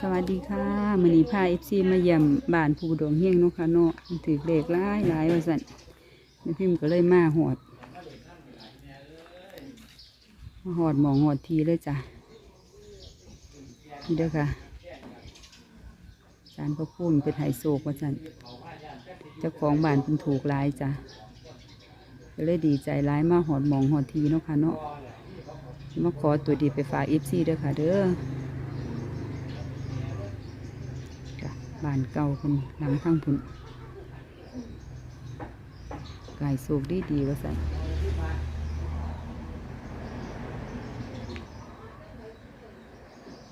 สวัสดีค่ะมือนี้พาเอฟซีมาเยี่ยมบ้านภูดวงเฮงเนาะค่ะเนาะถือเลขหลายหลายว่าสั่นแม่พิมพ์ก็เลยมาหอดมาหอดหมองหอดทีเลยจ้ะนี่เด้อค่ะจานพระคุณเป็นไฮโซกว่าสั่นเจ้าของบ้านเป็นถูกหลายจ้ะก็เลยดีใจหลายมาหอดหมองหอดทีเนาะค่ะเนาะมาขอตัวดีไปฝากเอฟซีเด้อค่ะเด้อ บ้านเก่าคนหลังข้างพุ่นกายสูกดีดีว่าสัน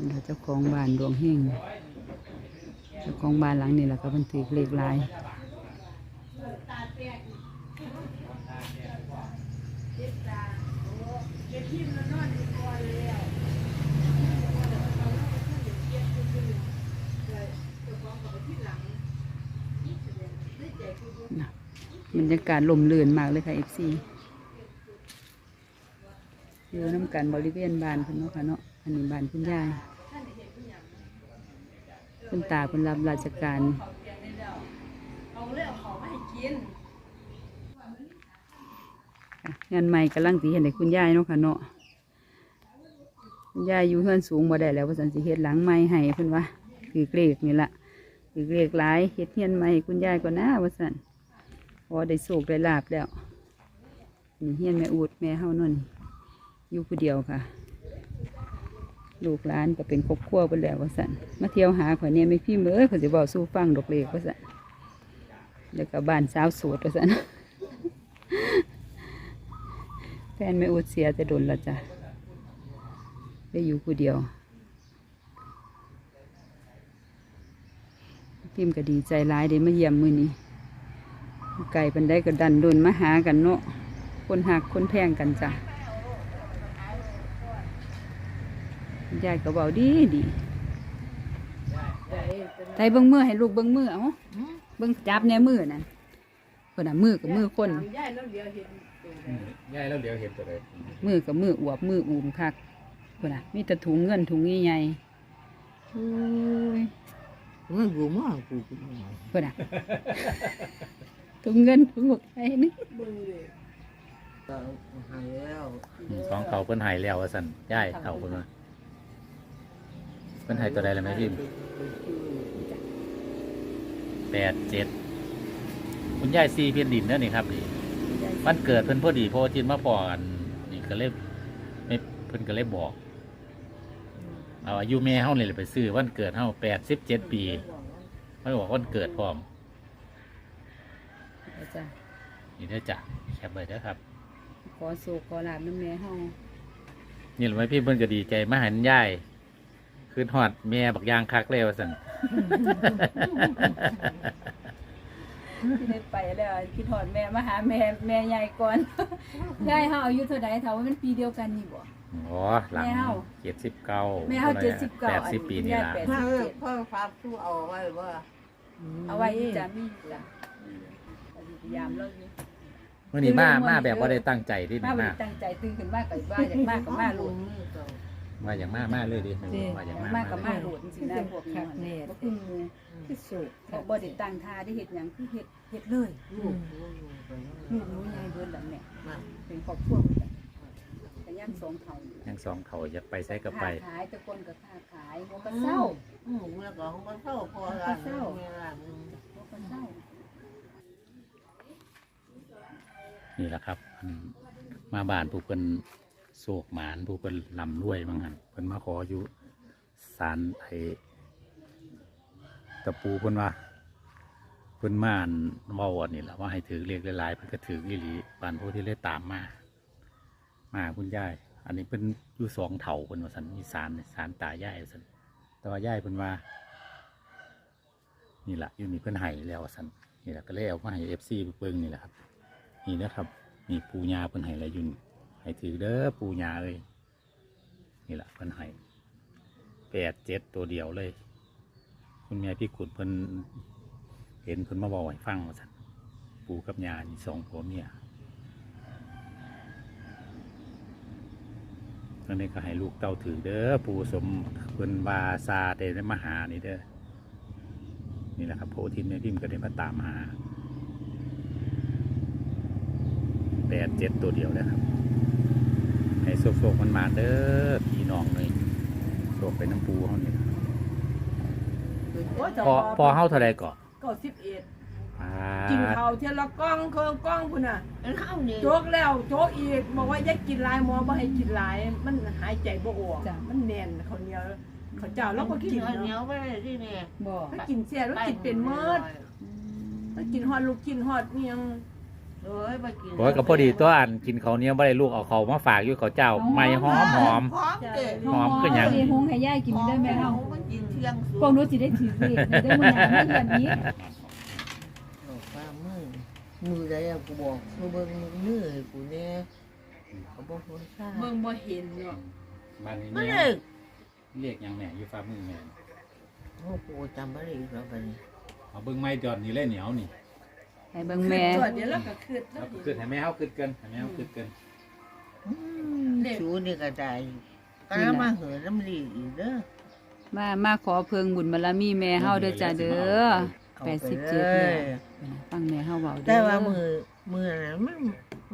เราเจ้าของบ้านดวงเฮงเจ้าของบ้านหลังนี่แหละก็บันทึกเลขลายนะ บรรยากาศลมเลื่อนมากเลยค่ะเอฟซีอยู่น้ำกันบริเวณบ้านเพิ่นเนาะค่ะเนาะอันนี้บ้านคุณยายคุณตาคุณรับราชการงานใหม่กำลังสีเห็นในคุณยายเนาะค่ะเนาะคุณยายอยู่เฮือนสูงบ่ได้แล้วว่าสันสิเฮ็ดหลังใหม่ให้เพิ่นว่าคือเกรกนี่ละคือเกรกหลายเฮ็ดเฮียนใหม่ให้คุณยายก่อนนะว่าสัน พอได้โศกได้ลาบแล้วนี่เฮียนแม่อูดแม่เฮานนอยู่ผู้เดียวค่ะ ลูกหลานก็เป็นครอบครัวไปแล้วว่าสันมาเที่ยวหาข่อยเนี่ยไม่พี่เมื่อเขาจะบอกสู้ฟังดอกเลกว่าสันแล้วก็บ้านสาวโสดว่าสันแฟนแม่อูดเสียจะโดนละจ้ะได้อยู่ผู้เดียวพิมพ์ก็ดีใจร้ายได้มาเยี่ยมมือนี้ ไก่ปันได้ก็ดันโดนมาหากันเนาะคนหักคนแพงกันจ้ะยายก็เบาดีดีไทยเบิ้งมือให้ลูกเบิ้งมือเอาเบิ้งจับแน่มือนั่นคนน่ะมือกับมือคนย่ายแล้วเดียวเห็นง่ายแล้วเดี๋ยวเห็นตัวเลยมือกับมืออวบมืออุ่มคักคนน่ะมีแต่ถุงเงินถุงใหญ่ๆโอ้ยเมื่อกูมากูกูมาคนน่ะ ถุงเงินถุงหมวกไทยนี่หายแล้วสองเขาเพิ่นใหายแล้วว่าสันย่ายเขาเพิ่นว่าเพิ่นใหายตัวใดเลยไหมพิมพ์แปดเจ็ดคุณย่ายซีเพียนดินเนั่นนี่ครับนี่วันเกิดเพิ่นพอดีพอจินมาพอกันนี่ก็เลยไม่เพิ่นก็เลยบอกเอาอายุแม่เฮาเลยไปซื้อวันเกิดเฮาแปดสิบเจ็ดปีไม่บอกวันเกิดพร้อมเอา จ้ะนี่เด้อจ้ะแคปไว้เด้อครับ ขอโศกขอลาบน้ำแม่เฮานี่หรือไม่พี่เพิ่นก็ดีใจมาหันย่ายคืนหอดแม่บักยางคักเลยว่าสันที่ได้ไปแล้วคิดถอดแม่มาหาแม่แม่ใหญ่ก่อน ยายเฮาอายุเท่าใดเท่าว่ามันปีเดียวกันนี่บ่ อ๋อหลังแม่เฮาเจ็ดสิบเก้าแม่เฮา79แปดสิบปีนี่ละ อันนี้ พ่อพ่อฝากตู้เอาไว้ว่า เอาไว้จ้ะมีจ้ะพ ยายามเราอยู่เมื่อนี้มามาแบบว่าได้ตั้งใจที่มานี่บ่มาได้ตั้งใจตื่นขึ้นมาก็ว่าอยากมากก็มาโหลดมาอย่างมามาเลยดิมาอย่างมามากก็มามาโหลดจริงๆนะพวกนี้บ่คือหมู่ที่สุดบ่บ่ได้ตั้งท่าได้เฮ็ดหยังคือเฮ็ดเฮ็ดเลยลูกลูกหนูใหญ่เบิดแล้วแม่มาเป็นครอบครัวเบิดแล้วก็ยังสองเท่าอยู่ทั้งสองเขาอยากไปใช้ก็ไป ค้าขายแตะกอนก็ค้าขายหัวก็เศร้าอืมเมื่อก่อนเขาก็เศร้าพอร้านมีร้านนึงหัวก็เศร้า นี่แหละครับมาบ้านผู้เพิ่นโศกหมานผู้เพิ่นลำรวยมั้งหันเพิ่นมาขออยู่ศาลไอตะปูเพิ่นว่าเพิ่นม่านเว้าอันนี้แหละว่าให้ถือเรียกหลายๆเพิ่นก็ถืออีหลีบ้านผู้ที่เลยตามมา มาคุณยายอันนี้เพิ่นอยู่สองเถาเพิ่นว่าสันมีสารสารตายายว่สันแต่ว่ายายเพิ่นว่า นี่แหละอยู่นี่เพิ่นให้แล้วสันนี่แหละก็เลยเอามาให้เอฟซีเบิ่งนี่แหละครับ นี่นะครับมีปูยาเพิ่นให้อะไรอยุ่นให้ถือเด้อปูยาเอ้ยนี่แหละเพิ่นให้แปดเจ็ดตัวเดียวเลย คุณแม่พี่ขุดเพิ่นเห็นเพิ่นมาบอกให้ฟังว่าสันปูกับยานี่สองผัวเมียนั่นนี่ก็ให้ลูกเต้าถือเด้อปูสมเพิ่นวาซาเดนมหานี่เด้อนี่แหละครับโพธินแม่พิมพ์ก็ได้มาตามหาแปดเจ็ดตัวเดียวเลยครับ ให้โศกๆมันมาเด้อพี่น้องเลยโศกไปน้ำปูเขาเนี่ยพอพอเฮาเท่าไรก่อนก็สิบเอ็ดอ่ากินข้าวเทียละกล้องเครื่องกล้องพุ่นน่ะมันเข้านี่โจกแล้วโจกอีกบอกว่าอย่ากินหลายหมอบ่ให้กินหลายมันหายใจบ่ออกมันแน่นเขาวเหนียวเขาวเจ้าแล้วก็กินเหนียวเนาะไปเลยที่นี่บ่ถ้ากินเสียแล้วกินเป็นเมิดถ้ากินฮอดลูกกินฮอดเมียง โอ้ยไปกินโอ้ยก็พอดีตัวอันกินเขาวเหนี้ยวไม่ได้ลูกเอาเขามาฝากอยู่เขาวเจ้าไม่หอมหอม หอมเด็ดหอมคือหยังสิหุงให้ยายกินได้ไหมเฮามันกินเที่ยงสุพวกหนูสิได้ถือเลขได้มื้อหน้ามื้อแบบนี้ฟ้ามือมือใดอะกูบอกกูเบิ่งมือมือให้กูเนี่ยเขาบอกคนซ่าเบิ่งบ่เห็นเนาะบ้านนี้มันแม่เลยเรียกหยังแม่อยู่ฟ้ามือแม่โอ้กูจำไม่ได้อีกแล้วไปนี่เอาเบิ้งไม้จอดนี่เลยเหนียวนี่ ให้เบิ่งแม่ ตัวเดี๋ยวเราก็คืดแล้เอาวขึ้นให้แม่เอาขึ้นเกินให้แม่เอาขึ้นเกินชูนี่ก็ได้ก็น้ำมาเหินน้ำรีอีกเด้อมามาขอเพิงบุญบารมีแม่เฮาเด้อจ้าเด้อเอาแปดไปสิบเลเจ็ดแล้วยฟังแม่เฮาเว้าเด้อแต่ว่ามือมือนั้นมัน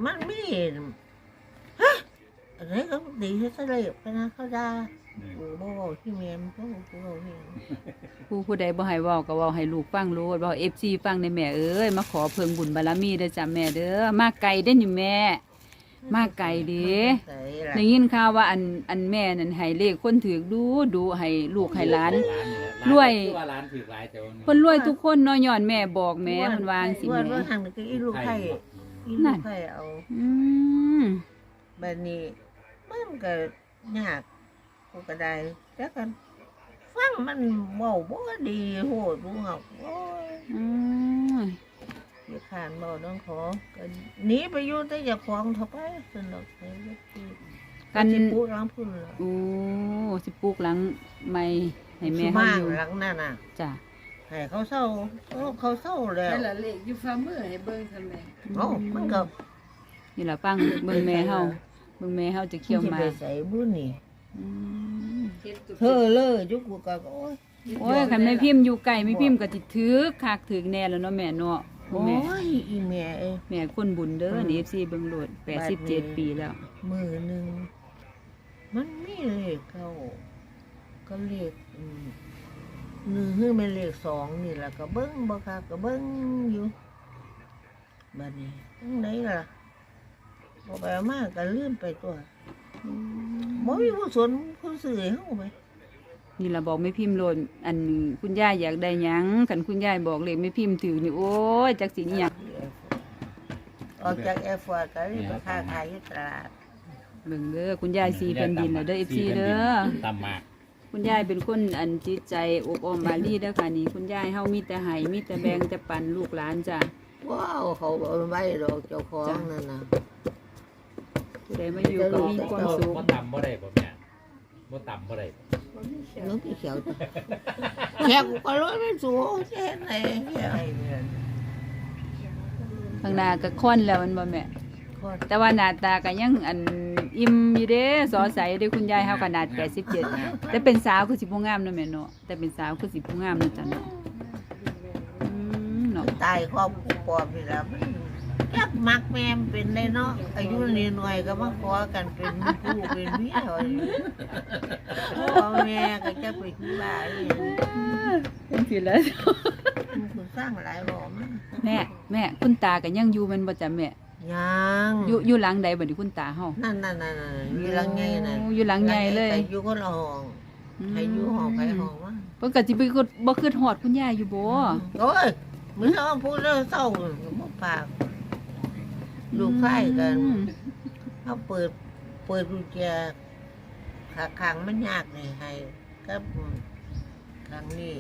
มันไม่เห็นฮะอะไรก็ดีที่สุดเลยไปนะเขาด่า กูบอกที่เมียมก็กูบอกเองผู้ผู้ใดบ่ให้เว้าก็เว้าให้ลูกฟังโลดเว้า FC ฟังในแม่เอ้ยมาขอเพิงบุญบารมีเด้อจ้าแม่เด้อมาไกลเด้อนี่แม่ มาไกลเด้ใส่ล่ะได้ยินข่าวว่าอันอันแม่นั่นให้เลขคนถือดูดูให้ลูกให้หลาน รวย คือว่าร้านถือหลายแต่ว่าคนรวยทุกคนเนาะย้อนแม่บอกแม่เพิ่นวาจังสิว่าแม่ ว่าทางนี้ก็อีลูกไข่อีนั่ลูกนไข่เอา อืมแบบนี้มันก็ยาก กูก็ได้แต่กันฟังมันเว้าบ่ดีโหดรู้หักโอ้ยอืมอย่าขานเว้าน้องขอก็หนีไปอยู่แต่อย่าของเถอะไปสนุกเลยกันสิปูหลังพุ่นละโอ้สิปลูกหลังไม่ให้แม่สุเฮามาอยู่หลังนั่นน่ะจ้ะให้เขาเศร้าเขาเขาเศร้าแล้วนั่นล่ะเลขอยู่ฝ่ามือให้เบิ่งทำไมเอ้ามันก็นี่ล่ะฟังเบิ่งแม่เฮาเบิ่งแม่เฮาจะเคี่ยวหมาสิไปใส่บุญนี่อืม เฮ็ดตุกเธอเลยยุกกูก็โอ้ยโอ้ยคันไม่พิมพ์อยู่ไกลไม่พิมพ์ก็สิถือคักถือแน่แล้วเนาะแม่เนาะโอ้แม่ยอีแม่เอ้ย แม่คนบุญเด้อนี่ FC เบิ่งโลด87ปีแล้ว มือหนึ่งมันมีเลขเก้า ก็เลขอืมหนึ่งคือเป็นเลขสองนี่แหละก็เบิ้งบ่ค่ะก็เบิ้งอยู่บัดนี้จังไดล่ะบ่ไปเอามาก็ลืมไปตัว บ่มีผู้สนผู้ซื้อให้เฮาไหมนี่ล่ะบอกไม่พิมพ์โลดอันคุณย่าอยากได้หยังคันคุณย่าบอกเลขไม่พิมพ์ถือนี่โอ้ยจักสิอิหยังออกจากแอร์ฟอร์ดก็เลยไปค้าขายอยู่ตลาดเบิ่งเด้อคุณยายสีแผ่นดินแล้วเด้อ FC เด้อ ตำหมากคุณยายเป็นคนอันจิตใจอบอ้อมบาลีเด้อค่ะนี่คุณยายเฮามีแต่ให้มีแต่แบ่งแต่ปันลูกหลานจ้ะว้าวเขาเอาไว้ดอกเจ้าของนั่นน่ะผู้ใดมาอยู่ก็มีความสุขบ่ตำบ่ได้บ่แม่บ่ตำบ่ได้น้องพี่เขียวจ้ะแขกก็ร้อยไม่สูงแค่ไหนเนี่ยข้างหน้าก็ค่อนแล้วมันบ่แม่คนแต่ว่าหน้าตาก็ยังอันอิ่มอยู่เด้สอใสเด้อคุณยายเฮาขนาด87แต่เป็นสาวคือสิบ่งามเนาะแม่เนาะแต่เป็นสาวคือสิบ่งามเนาะจ้ะเนาะอืมเนาะตายครอบครัวปอบนี่ละมัน ยักมักแม่มเป็นได้เนาะอายุนี่หน่อยก็มาขอกันเป็นผู้เป็นเมียว่าอย่างนี้พ่อแม่ก็จะไปที่บ้านอย่างนี้เป็นสิแล้วมันคือสร้างหลายหลอมแม่แม่คุณตาก็ยังอยู่แม่นบ่จ้ะแม่ยังอยู่อยู่หลังใดบัดนี้คุณตาเฮานั่นนั่นนั่นนั่นอยู่หลังใหญ่นั่นโอ้อยู่หลังใหญ่เลยไปอยู่คนละห้องใครอยู่ห้องใครห้องวะเพิ่นก็สิไปกดบ่คิดฮอดคุณยายอยู่บ่โอ้ยมือเศร้าพูดแล้วเศร้าก็บ่ปาก ลูกไส้กันอืมเขาเปิด เปิดกุญแจขาขังมันยากเลยให้กับครั้งนี้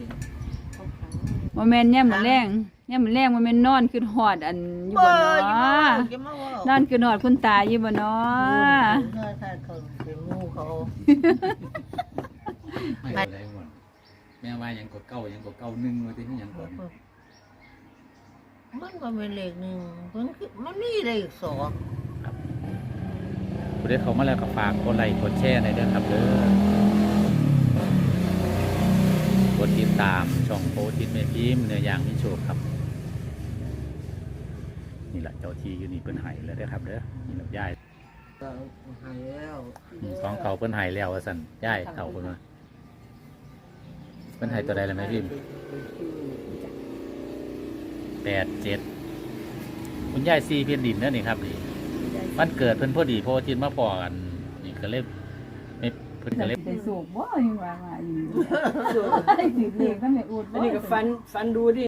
บ่แม่นยามมื้อแรงยามมื้อแรงบ่แม่นนอนคิดฮอดอันอยู่บ่อย่ามาเนาะอย่ามาเว้านอนคิดฮอดคุณตาอยู่บ่เนาะถ้าถ้าเขาเป็นงูเขา ไม่เป็นไรหมดแม่ว่าหยังก็เก้าหยังก็เก้าหนึ่งว่าที่นี่หยังก็ มันก็เป็นเลขหนึ่งมันคือมันมีเลขสองผู้ใดได้เขามาแล้วก็ฝากกดไลค์กดแชร์ในอยเด้อครับเด้อกดติดตามช่องโพทิดเมพิมพ์เนื้อย่างมิโชคครับ นี่แหละเจ้าที่อยู่นี่เพิ่นไห้แล้วเด้อครับเด้อนี่ลำย่ายก็หายแล้วอืมสองเขาเพิ่นไห้แล้วว่าสั่นย่ายเขาเพิ่นว่าเพิ่นไห้ตัวใดแล้วไหมพิมพ์ แปดเจ็ดคุณย่ายซีเพียนดินเด้อนี่ครับนี่มันเกิดเพิ่นพอดีโพทิดมาปอกันนี่ก็เลยไม่เพิ่นก็เลยได้สูบบ่ยังว่าว่าอยู่ได้สิเรียกนำแม่อูดบ่อันนี้ก็ฟันฟันดูดิ